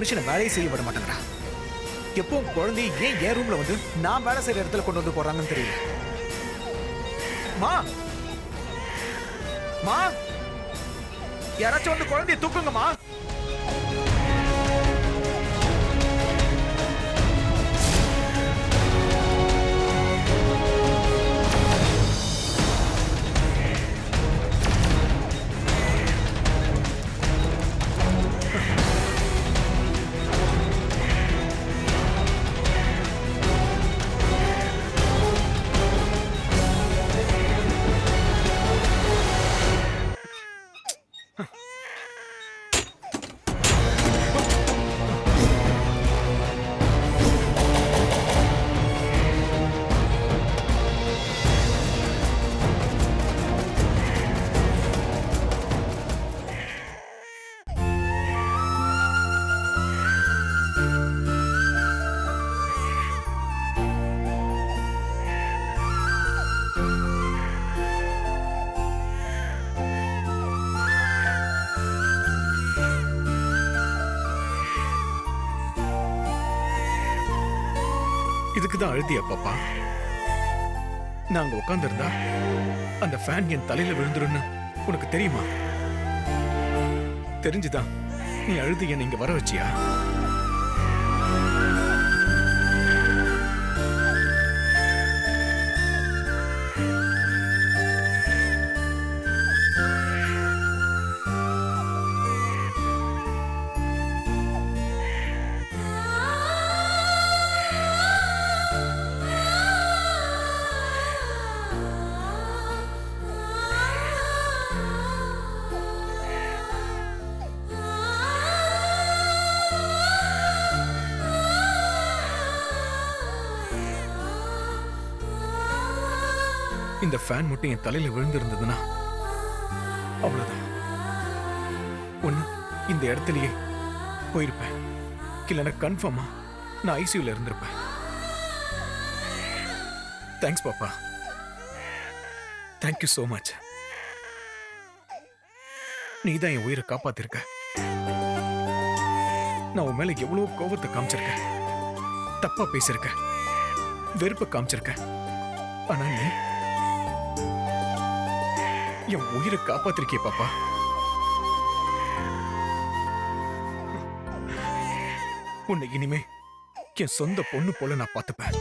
மனுஷனை வேலையை செய்ய விட மாட்டேங்கிறா. எப்பவும் குழந்தைய ஏன் என் ரூம்ல வந்து நான் வேலை செய்யற இடத்துல கொண்டு வந்து போறாங்கன்னு தெரியல. மா! மா! யாராச்சும் வந்து குழந்தைய தூக்குங்கம்மா. இதுக்கு தான் அழுதியா பாப்பா? நாங்க உட்காந்துருந்தா அந்த ஃபேன் என் தலையில விழுந்துருன்னு உனக்கு தெரியுமா? தெரிஞ்சுதான் நீ அழுது என்னை இங்க வர வச்சியா? இந்த ஃபேன் மட்டும் என் தலையில விழுந்திருந்ததுன்னா அவ்வளவுதான். ஒண்ணு இந்த இடத்துலயே போயிருப்பேன். இல்லைன்னா கன்ஃபார்மா நான் ஐசியூல இருந்திருப்பேன். தேங்க்ஸ் பாப்பா. தேங்க்யூ so மச் நீ தான் என் உயிரை காப்பாத்திருக்க. நான் உன் மேல எவ்வளவு கோபத்தை காமிச்சிருக்கேன். தப்பா பேசியிருக்கேன் வெறுப்பை காமிச்சிருக்கேன். ஆனா நீ என் உயிரை காப்பாத்திருக்கே பாப்பா. உன்னை இனிமே என் சொந்த பொண்ணு போல நான் பார்த்துப்பேன்.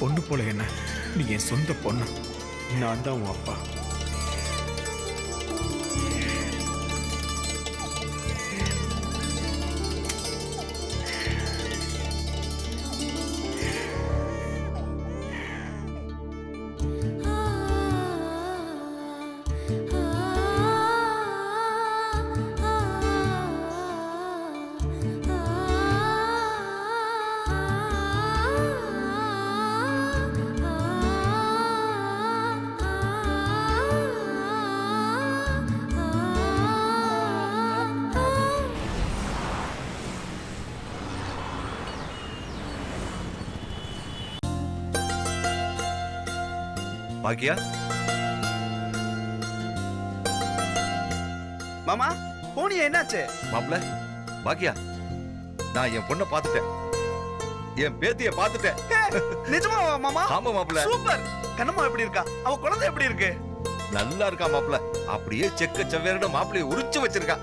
பொண்ணு போல என்ன? நீ என் சொந்த பொண்ணு. நான் தான் உன் அப்பா. பாக்கியா மாமா போனியா என்னாச்சு? மாப்ள பாக்கியா நான் என் பொண்ணை பார்த்துட்டேன். என் பேத்திய பார்த்துட்டேன். நிஜமாவா மாமா? ஆமா மாப்ள சூப்பர். கண்ணம்மா எப்படி இருக்கா? அவ குழந்தை எப்படி இருக்கு? நல்லா இருக்கா மாப்ள அப்படியே செக்க செவ்வேறன மாப்பிளைய உரிச்சு வச்சிருக்கா.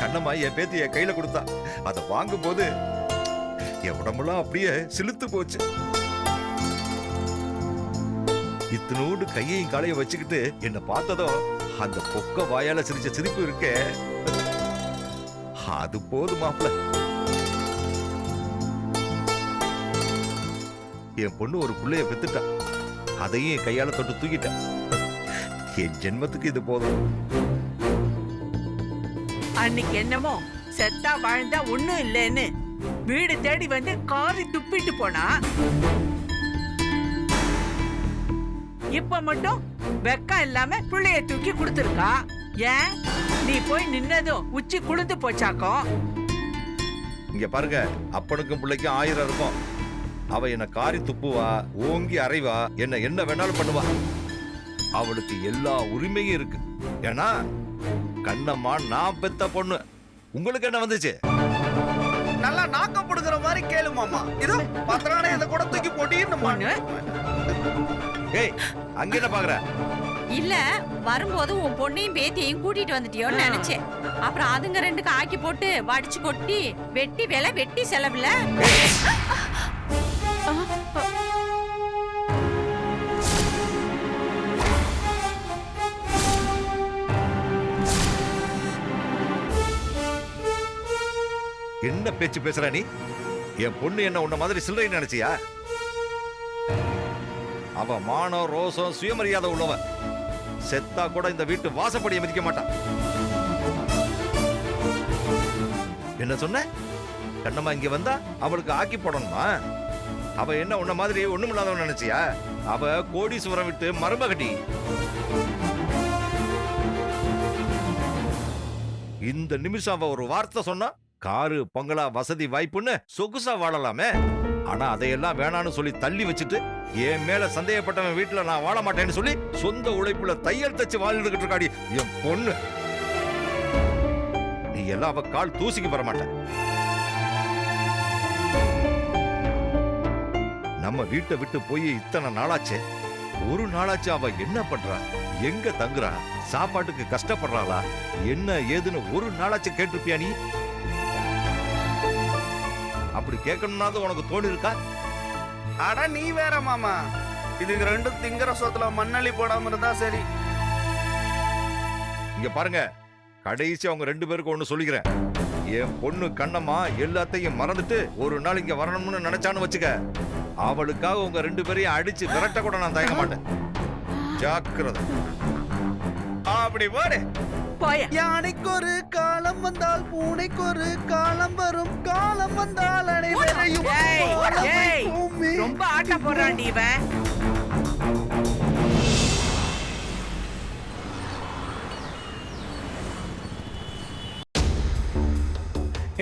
கண்ணம்மா என் பேத்திய கையில கொடுத்தா. அதை வாங்கும்போது என் உடம்பெல்லாம் அப்படியே சிலுத்து போச்சு. இத்தினோடு கையையும் காலையும் வச்சுக்கிட்டு என்னை பார்த்ததும் அந்த பொக்க வாயால சிரிச்ச சிரிப்பு இருக்கே. அது போதும் மாப்ள என் பொண்ணு ஒரு பிள்ளைய பெத்துட்டான் அதையும் என் கையால தொட்டு தூக்கிட்டேன் என் ஜென்மத்துக்கு இது போதும். அன்னைக்கு என்னமோ செத்தா வாழ்ந்தா ஒண்ணும் இல்லைன்னு வீடு தேடி வந்து காரி துப்பிட்டு போனா. இப்ப மட்டும் வெக்கம் இல்லாம பிள்ளைய தூக்கி கொடுத்துருக்கா? ஏன்? நீ போய் நின்னதும் உச்சி குளிந்து போச்சாக்கும் இங்க பாருங்க அப்பனுக்கும் பிள்ளைக்கும் ஆயிரம் இருக்கும். அவ என்ன காரி துப்புவா ஓங்கி அறைவா என்ன என்ன வேணாலும் பண்ணுவா. அவளுக்கு எல்லா உரிமையும் இருக்கு. ஏன்னா கண்ணம்மா நான் பெத்த பொண்ணு. உங்களுக்கு என்ன வந்துச்சு? நல்லா நாக்கம் புடுங்குற மாதிரி கேளு மாமா. இதோ பத்திரானே இதை கூட தூக்கி போட்டின்னு பொண்ணு. ஏய் அங்க என்ன பாக்குற? இல்ல வரும்போது உன் பொண்ணையும் பேத்தியையும் கூட்டிட்டு வந்துட்டியோன்னு. நினைச்சேன். அப்புறம் அதுங்க ரெண்டுக்கு ஆக்கி போட்டு வடிச்சு கொட்டி வெட்டி வேலை வெட்டி செலவுல. என்ன பேச்சு பேசுற நீ? என் பொண்ணு என்ன உன்ன மாதிரி சில்லறை நினைச்சியா? அவ மானம் ரோசம் சுயமரியாதை உள்ளவ செத்தா கூட இந்த வீட்டு வாசப்படியை மிதிக்க மாட்டான். என்ன சொன்ன? கண்ணம்மா இங்க வந்தா அவளுக்கு ஆக்கி போடணுமா? அவ என்ன உன்ன மாதிரி ஒண்ணுமில்லாதவன் நினைச்சியா? அவ கோடீஸ்வரம் விட்டு மருமகட்டி இந்த நிமிஷம் அவ ஒரு வார்த்தை சொன்னா காரு பங்களா வசதி வாய்ப்புன்னு சொகுசா வாழலாமே. ஆனா அதையெல்லாம் வேணான்னு சொல்லி தள்ளி வச்சுட்டு என் மேல சந்தேகப்பட்டவன் வீட்டுல நான் வாழ மாட்டேன்னு சொல்லி சொந்த உழைப்புல தையல் தச்சு வாழ்ந்துகிட்டு இருக்காடி என் பொண்ணு. நீ எல்லாம் அவ கால் தூசிக்கு வர மாட்டேன் நம்ம வீட்டை விட்டு போய் இத்தனை நாளாச்சே. ஒரு நாளாச்சு அவ என்ன பண்றா? எங்க தங்குறா? சாப்பாட்டுக்கு கஷ்டப்படுறாளா? என்ன ஏதுன்னு ஒரு நாளாச்சு கேட்டிருப்பியா நீ? அப்படி கேட்கணும்னாவது உனக்கு தோணி இருக்கா அட நீ வேற மாமா. இதுக்கு ரெண்டும் திங்கிற சோத்துல மண்ணள்ளி போடாம இருந்தா சரி. இங்க பாருங்க. கடைசி அவங்க ரெண்டு பேருக்கும் ஒண்ணு சொல்லிக்கிறேன். என் பொண்ணு கண்ணம்மா எல்லாத்தையும் மறந்துட்டு ஒரு நாள் இங்க வரணும்னு நினைச்சான்னு வச்சுக்க. அவளுக்காக உங்க ரெண்டு பேரையும் அடிச்சு விரட்ட கூட நான் தயங்க மாட்டேன். ஜாக்கிரதை. அப்படி போடு. போய. யானைக்கு ஒரு காலம் வந்தால் பூனைக்கு ஒரு காலம் வரும். காலம் வந்தால் அனைவரையும். ரொம்ப ஆட்டம் போடுறான்டி இவன்.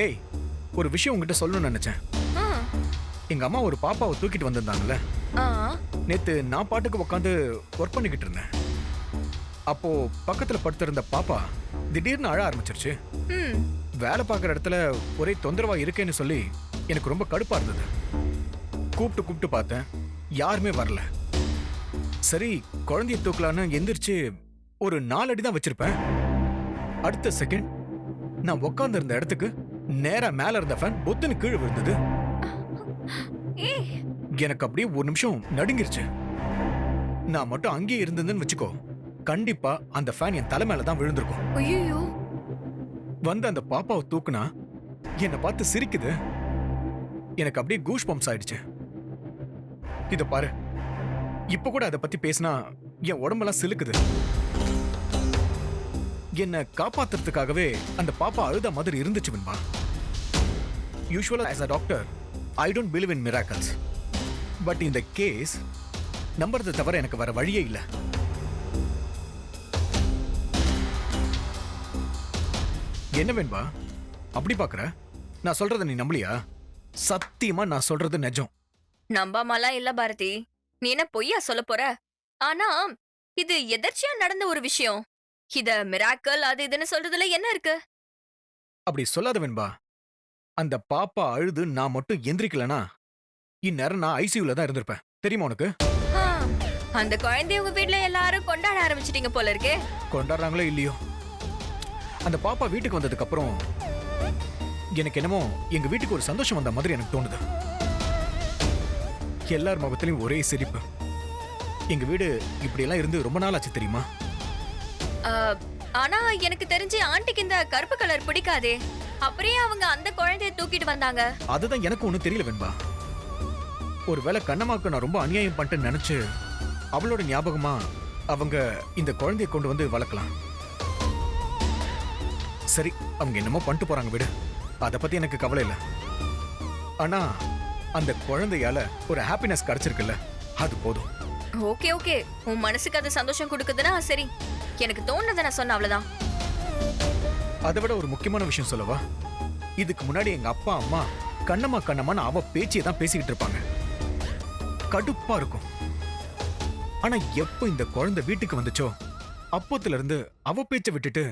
ஏய் ஒரு விஷயம் உங்ககிட்ட சொல்லணும்னு நினைச்சேன். எங்க அம்மா ஒரு பாப்பாவை தூக்கிட்டு வந்திருந்தாங்கல்ல. நேத்து நான் பாட்டுக்கு உட்காந்து ஒர்க் பண்ணிக்கிட்டு இருந்தேன். அப்போ பக்கத்துல படுத்திருந்த பாப்பா திடீர்னு அழ ஆரம்பிச்சிருச்சு. வேலை பார்க்குற இடத்துல ஒரே தொந்தரவா இருக்கேன்னு சொல்லி எனக்கு ரொம்ப கடுப்பா இருந்தது. கூப்பிட்டு கூப்பிட்டு பார்த்தேன். யாருமே வரல. சரி குழந்தைய தூக்கலான்னு எந்திரிச்சு ஒரு நாலடி தான் வச்சிருப்பேன். அடுத்த செகண்ட் நான் உட்கார்ந்து இருந்த இடத்துக்கு நேரா மேல இருந்த ஃபேன் பொத்துன்னு கீழே விழுந்தது. எனக்கு அப்படியே ஒரு நிமிஷம் நடுங்கிருச்சு. நான் மட்டும் அங்கேயே இருந்ததுன்னு வச்சுக்கோ கண்டிப்பா அந்த ஃபேன் என் தலை மேல தான் விழுந்திருக்கும். ஐயோ வந்து அந்த பாப்பாவை தூக்குனா என்னை பார்த்து சிரிக்குது. எனக்கு அப்படியே கூஸ் பம்ப்ஸ் ஆயிடுச்சு. இத பாரு. இப்ப கூட அதை பத்தி பேசினா என் உடம்பெல்லாம் சிலுக்குது. என்னை காப்பாத்துறதுக்காகவே அந்த பாப்பா அழுத மாதிரி இருந்துச்சு வெண்பா. யூஸ்வலா as a doctor I don't believe in miracles but இந்த கேஸ் நம்புறதை தவிர எனக்கு வர வழியே இல்லை. என்ன வேண்பா? அப்படி பாக்குற? நான் சொல்றத நீ நம்பலையா? சத்தியமா நான் சொல்றது நிஜம். நம்பாமலாம் இல்ல பாரதி. நீ என்ன பொய்யா சொல்ல போற? ஆனா இது எதர்ச்சியா நடந்த ஒரு விஷயம். இத மிராக்கல் அது இதுன்னு சொல்றதுல என்ன இருக்கு? அப்படி சொல்லாத வெண்பா. அந்த பாப்பா அழுது நான் மட்டும் எந்திரிக்கலனா? இந்நேரம் நான் ஐசியூல தான் இருந்திருப்பேன். தெரியுமா உனக்கு? ஆ, அந்த குழந்தைய உங்க வீட்ல எல்லாரும் கொண்டாட ஆரம்பிச்சிட்டீங்க போல இருக்கே. கொண்டாடுறாங்களோ இல்லையோ? அந்த பாப்பா வீட்டுக்கு வந்ததுக்கு அப்புறம் எனக்கு என்னமோ எங்க வீட்டுக்கு ஒரு சந்தோஷம் வந்த மாதிரி எனக்கு தோணுது. எல்லார் முகத்திலையும் ஒரே சிரிப்பு. எங்க வீடு இப்படியெல்லாம் இருந்து ரொம்ப நாள் ஆச்சு தெரியுமா? ஆனா எனக்கு தெரிஞ்சு ஆண்டிக்கு இந்த கருப்பு கலர் பிடிக்காதே. அப்படியே அவங்க அந்த குழந்தைய தூக்கிட்டு வந்தாங்க. அதுதான் எனக்கு ஒன்றும் தெரியல வெண்பா. ஒருவேளை கண்ணம்மாக்கு நான் ரொம்ப அநியாயம் பண்ணிட்டேன்னு நினைச்சு அவளோட ஞாபகமா அவங்க இந்த குழந்தைய கொண்டு வந்து வளர்க்கலாம். சரி அவங்க என்னமோ பண்ணிட்டு போறாங்க விடு. அதை பத்தி எனக்கு கவலை இல்லை. ஆனா அந்த குழந்தையால ஒரு ஹாப்பினஸ் கிடைச்சிருக்குல்ல? அது போதும். Okay okay. உன் மனசுக்கு அது சந்தோஷம் கொடுக்குதுன்னா சரி. எனக்கு தோணுனதை நான் சொன்ன அவ்வளவுதான். அதை விட ஒரு முக்கியமான விஷயம் சொல்லவா? இதுக்கு முன்னாடி எங்க அப்பா அம்மா கண்ணம்மா கண்ணம்மான்னு அவ பேச்சியை தான் பேசிக்கிட்டு இருப்பாங்க. கடுப்பா இருக்கும். ஆனா எப்போ இந்த குழந்தை வீட்டுக்கு வந்துச்சோ அப்போத்துல இருந்து அவ பேச்சை விட்டுட்டு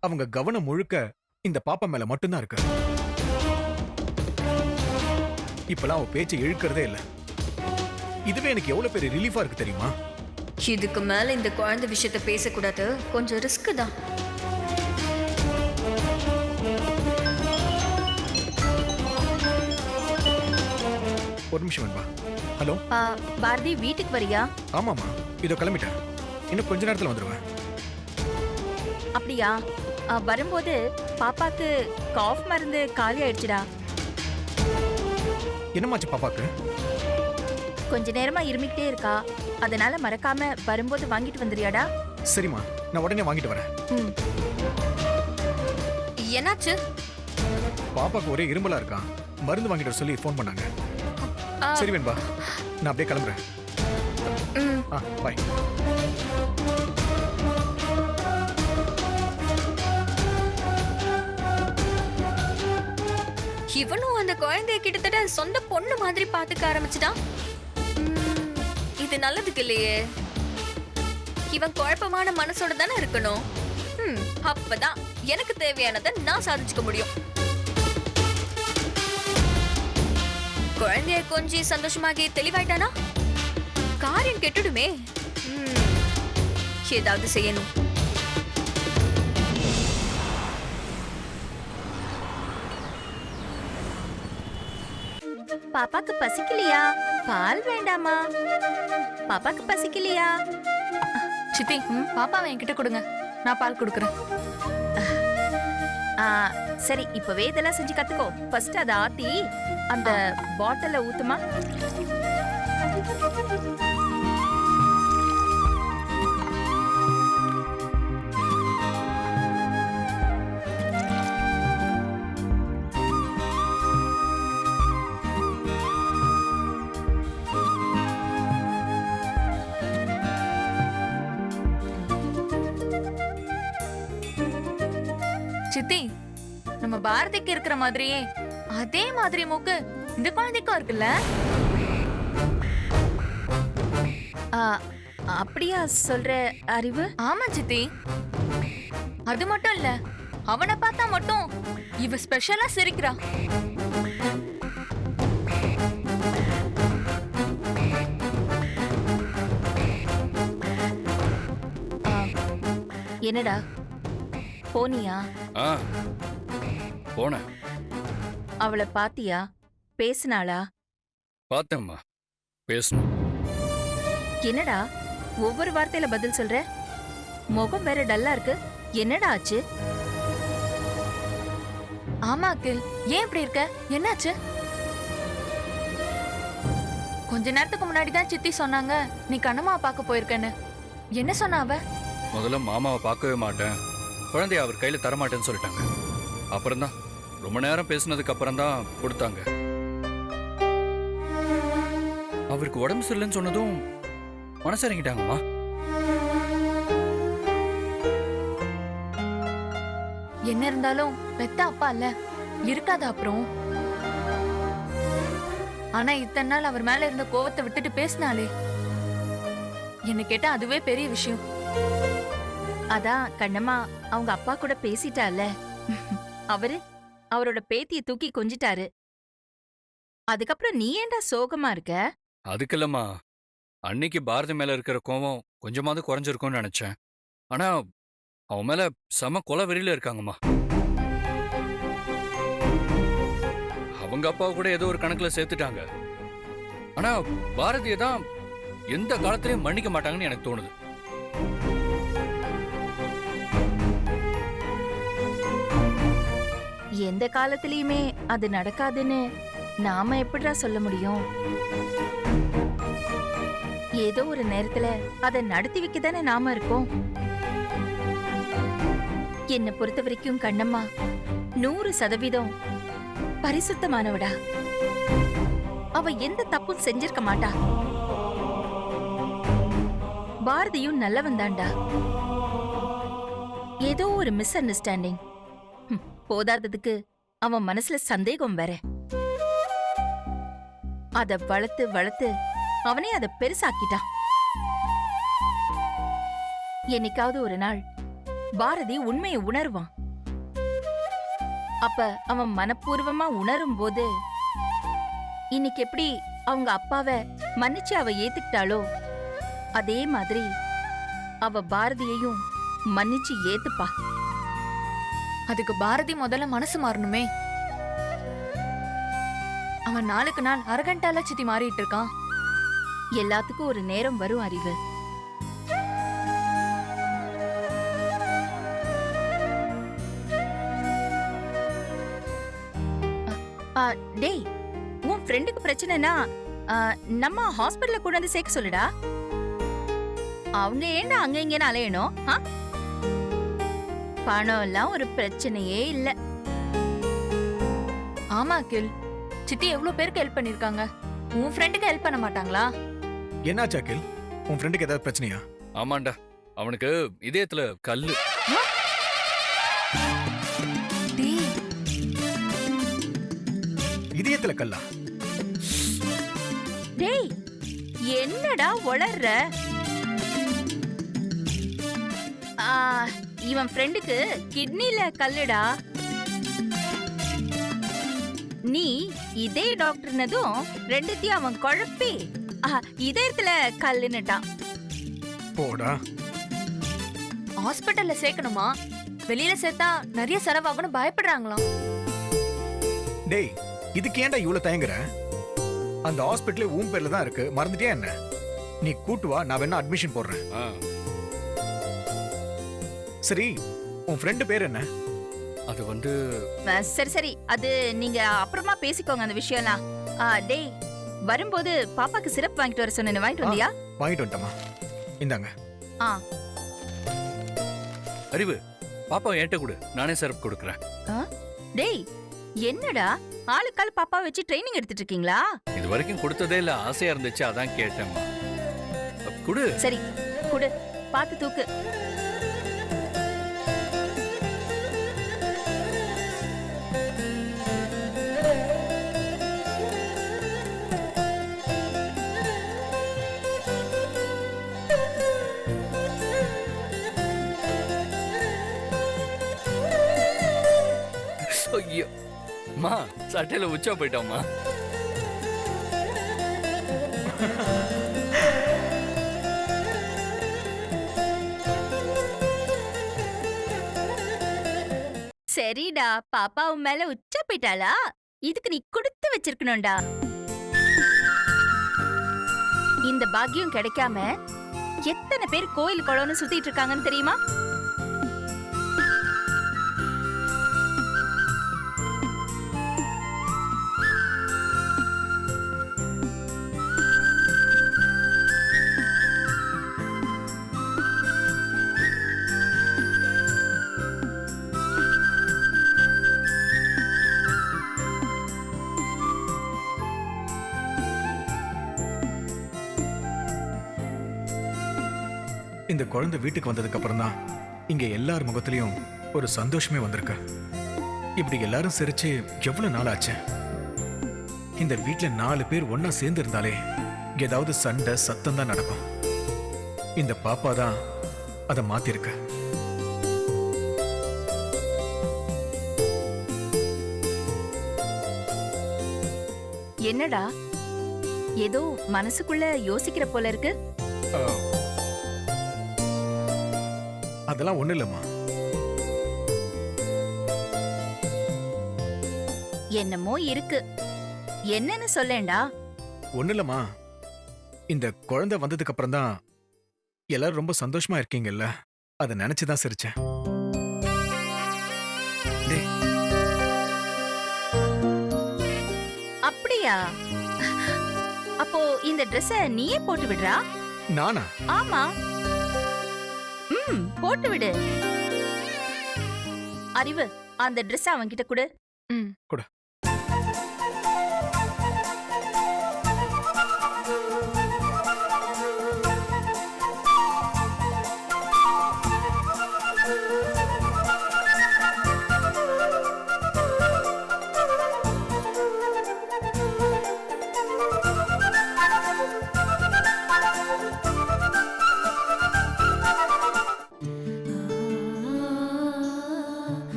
அவங்க கவனம் முழுக்க இந்த பாப்பா மேல மட்டும்தான் இருக்கு. இப்பெல்லாம் அவ பேச்சை இழுக்கிறதே இல்ல. இதுவே எனக்கு எவ்வளவு பெரிய ரிலீஃபா இருக்கு தெரியுமா? இதுக்கு மேல இந்த குழந்தை விஷயத்த பேசக்கூடாது. கொஞ்சம் ரிஸ்க் தான். ஒரு நிமிஷம் வேண்பா. ஹலோ? ஆ, பாரதி வீட்டுக்கு வரியா? ஆமாமா இதோ கிளம்பிட்டேன். இன்னும் கொஞ்ச நேரத்துல வந்துருவேன். அப்படியா? ஆ, வரும்போது பாப்பாக்கு காஃப் மருந்து காலி ஆயிடுச்சுடா என்னமாச்சு பாப்பாக்கு? கொஞ்ச நேரமா இருமிக்கிட்டே இருக்கா. அதனால மறக்காம வரும்போது வாங்கிட்டு வந்துறியாடா சரிம்மா நான் உடனே வாங்கிட்டு வரேன். ம். என்னாச்சு? பாப்பாக்கு ஒரே இருமலா இருக்கான் மருந்து வாங்கிட்டு வர சொல்லி ஃபோன் பண்ணாங்க. சரி வேண்பா நான் அப்படியே கிளம்புறேன். ம், ஆ பாய் இவனும் அந்த குழந்தைய கிட்டத்தட்ட சொந்த பொண்ணு மாதிரி பாத்துக்க ஆரம்பிச்சுட்டான். ம், இது நல்லதுக்கு இல்லையே. இவன் குழப்பமான மனசோட தானே இருக்கணும். ம், அப்பதான் எனக்கு தேவையானதை நான் சாதிச்சுக்க முடியும். குழந்தைய கொஞ்சம் சந்தோஷமாகி தெளிவாயிட்டானா? காரியம் கெட்டுடுமே. ம், ஏதாவது செய்யணும். பாப்பாக்கு பசிக்கலையா? பால் வேண்டாமா? பாப்பாக்கு பசிக்கலையா? சித்தி பாப்பாவை என்கிட்ட கொடுங்க. நான் பால் கொடுக்குறேன். சரி இப்பவே இதெல்லாம் செஞ்சு கத்துக்கோ. ஃபர்ஸ்ட் அதை ஆத்தி அந்த பாட்டில்ல ஊத்துமா? பாரதிக்கு இருக்கிற மாதிரியே அதே மாதிரி மூக்கு இந்த குழந்தைக்கும் இருக்குல்ல? ஆ, அப்படியா சொல்ற அறிவு? ஆமா சித்தி. அது மட்டும் இல்ல அவனை பார்த்தா மட்டும் இவ ஸ்பெஷலா சிரிக்கிறா. ஆ, என்னடா? போனியா? ஆ. போனேன் அவளை பாத்தியா? பேசினாளா? பார்த்தேம்மா பேசணும். என்னடா? ஒவ்வொரு வார்த்தையில பதில் சொல்ற? முகம் வேற டல்லா இருக்கு. என்னடா ஆச்சு? ஆமா அகில். ஏன் இப்படி இருக்க? என்னாச்சு? கொஞ்ச நேரத்துக்கு முன்னாடி தான் சித்தி சொன்னாங்க நீ கண்ணம்மா பார்க்க போயிருக்கேன்னு. என்ன சொன்ன அவ? முதல்ல மாமாவை பார்க்கவே மாட்டேன். குழந்தைய அவர் கையில தரமாட்டேன்னு சொல்லிட்டாங்க. அப்புறம்தான். ரொம்ப நேரம் பேசினதுக்கு அப்புறம் தான் கொடுத்தாங்க. அவருக்கு உடம்பு சரியில்லைன்னு சொன்னதும் மனசறங்கிட்டாங்கம்மா என்ன இருந்தாலும் பெத்த அப்பா இல்ல இருக்காது அப்புறம்? ஆனா இத்தனை நாள் அவர் மேல இருந்த கோவத்தை விட்டுட்டு பேசினாலே என்ன கேட்டா அதுவே பெரிய விஷயம். அதான் கண்ணம்மா அவங்க அப்பா கூட பேசிட்டால. அவரு அவரோட பேத்திய தூக்கி கொஞ்சிட்டாரு. அதுக்கப்புறம் நீ ஏன்டா சோகமா இருக்க? அதுக்கில்லம்மா. அன்னைக்கு பாரதி மேல இருக்கிற கோவம் கொஞ்சமாவது குறைஞ்சிருக்கும்னு நினைச்சேன். ஆனா அவன் மேல செம கொலை வெறியில இருக்காங்கம்மா. அவங்க அப்பாவை கூட ஏதோ ஒரு கணக்குல சேர்த்துட்டாங்க. ஆனா பாரதியை தான் எந்த காலத்திலயும் மன்னிக்க மாட்டாங்கன்னு எனக்கு தோணுது. எந்த காலத்திலயுமே அது நடக்காதுன்னு நாம எப்படிடா சொல்ல முடியும்? ஏதோ ஒரு நேரத்துல அதை நடத்தி வைக்க தானே நாம இருக்கோம். என்னை பொறுத்த வரைக்கும் கண்ணம்மா நூறு சதவீதம் பரிசுத்தமானவடா. அவ எந்த தப்பும் செஞ்சிருக்க மாட்டா. பாரதியும் நல்லவன் தான்டா ஏதோ ஒரு மிஸ் அண்டர்ஸ்டாண்டிங் போதாததுக்கு அவன் மனசுல சந்தேகம் வேற. அத வளர்த்து வளர்த்து அவனே அத பெருசாக்கிட்டான். என்னைக்காவது ஒரு நாள் பாரதி உண்மையை உணருவான். அப்ப அவன் மனப்பூர்வமா உணரும் போது இன்னைக்கு எப்படி அவங்க அப்பாவை மன்னிச்சு அவ ஏத்துக்கிட்டாளோ அதே மாதிரி அவ பாரதியையும் மன்னிச்சு ஏத்துப்பா. அதுக்கு பாரதி முதல்ல மனசு மாறணுமே. அவன் நாளுக்கு நாள் அரகண்டால சித்தி மாறிட்டு இருக்கான். எல்லாத்துக்கும் ஒரு நேரம் வரும் அறிவு. டேய் உன் ஃப்ரெண்டுக்கு பிரச்சனைனா நம்ம ஹாஸ்பிடல்ல கொண்டு வந்து சேர்க்க சொல்லுடா. அவங்க ஏன்டா அங்க இங்கன்னு அலையணும் ஆ? பணம் எல்லாம் ஒரு பிரச்சனையே இல்ல. ஆமா அகில். சித்தி எவ்வளவு பேருக்கு ஹெல்ப் பண்ணிருக்காங்க? உன் ஃப்ரெண்டுக்கு ஹெல்ப் பண்ண மாட்டாங்களா? என்னாச்சு அகில்? உன் ஃப்ரெண்டுக்கு ஏதாவது பிரச்சனையா? ஆமாண்டா. அவனுக்கு இதயத்துல கல்லு. டேய். இதயத்துல கல்லா? டேய் என்னடா உளர்ற? ஆ, இவன் ஃப்ரெண்டுக்கு கிட்னில கல்லுடா. நீ இதே டாக்டர்னதும் ரெண்டுத்தையும் அவன் குழப்பி இதயத்துல கல்லுன்னுட்டான். போடா. ஹாஸ்பிட்டல்ல சேர்க்கணுமா? வெளியில சேர்த்தா நிறைய செலவாகும்னு பயப்படுறாங்களாம். டேய் இதுக்கு ஏன்டா இவ்வளவு தயங்குற? அந்த ஹாஸ்பிட்டலே உன் பேர்ல தான் இருக்கு. மறந்துட்டியா என்ன? நீ கூட்டு வா நான் வேணா அட்மிஷன் போடுறேன். சரி உன் ஃப்ரெண்டு பேர் என்ன? அது வந்து சரி சரி. அது நீங்க அப்புறமா பேசிக்கோங்க அந்த விஷயம்லாம். ஆ, டேய் வரும்போது பாப்பாக்கு சிரப் வாங்கிட்டு வர சொன்னேன் வாங்கிட்டு வந்தியா? வாங்கிட்டு வந்துட்டமா இந்தாங்க. ஆ. அறிவு பாப்பா என்கிட்ட கொடு. நானே சிறப்பு கொடுக்குறேன். டேய் என்னடா? ஆளுக்கால் பாப்பா வச்சு ட்ரைனிங் எடுத்துட்டு இருக்கீங்களா? இது வரைக்கும் கொடுத்ததே இல்ல. ஆசையா இருந்துச்சு அதான் கேட்டேம்மா. குடு. சரி குடு. பாத்து தூக்கு. சட்டையில உச்சா போயிட்டோம்மா. சரிடா பாப்பா உன் மேல உச்சா போயிட்டாளா? இதுக்கு நீ கொடுத்து வச்சிருக்கணும்டா. இந்த பாக்கியம் கிடைக்காம எத்தனை பேர் கோயில் குளம்னு சுத்திட்டு இருக்காங்கன்னு தெரியுமா? குழந்தை வீட்டுக்கு வந்ததுக்கு அப்புறம் தான் இங்க எல்லார் முகத்திலையும் ஒரு சந்தோஷமே வந்திருக்கு. இப்படி எல்லாரும் சிரிச்சு எவ்வளவு நாள் ஆச்சு? இந்த வீட்ல நாலு பேர் ஒண்ணா சேர்ந்து இருந்தாலே ஏதாவது சண்டை சத்தம் தான் நடக்கும். இந்த பாப்பா தான் அதை மாத்திருக்கு. என்னடா? ஏதோ மனசுக்குள்ள யோசிக்கிற போல இருக்கு. அதெல்லாம் ஒண்ணு இல்லம்மா. என்னமோ இருக்கு. என்னன்னு சொல்லேன்டா. ஒண்ணு இல்லம்மா. இந்த குழந்தை வந்ததுக்கு அப்புறம் தான் எல்லாரும் ரொம்ப சந்தோஷமா இருக்கீங்கல்ல. அதை நினைச்சுதான் சிரிச்சேன். டேய், அப்படியா? அப்போ இந்த Dress-அ நீயே போட்டு விடுறா? நானா? ஆமா. போட்டு விடு அறிவு அந்த Dress அவன்கிட்ட கொடு. ம். கொடு.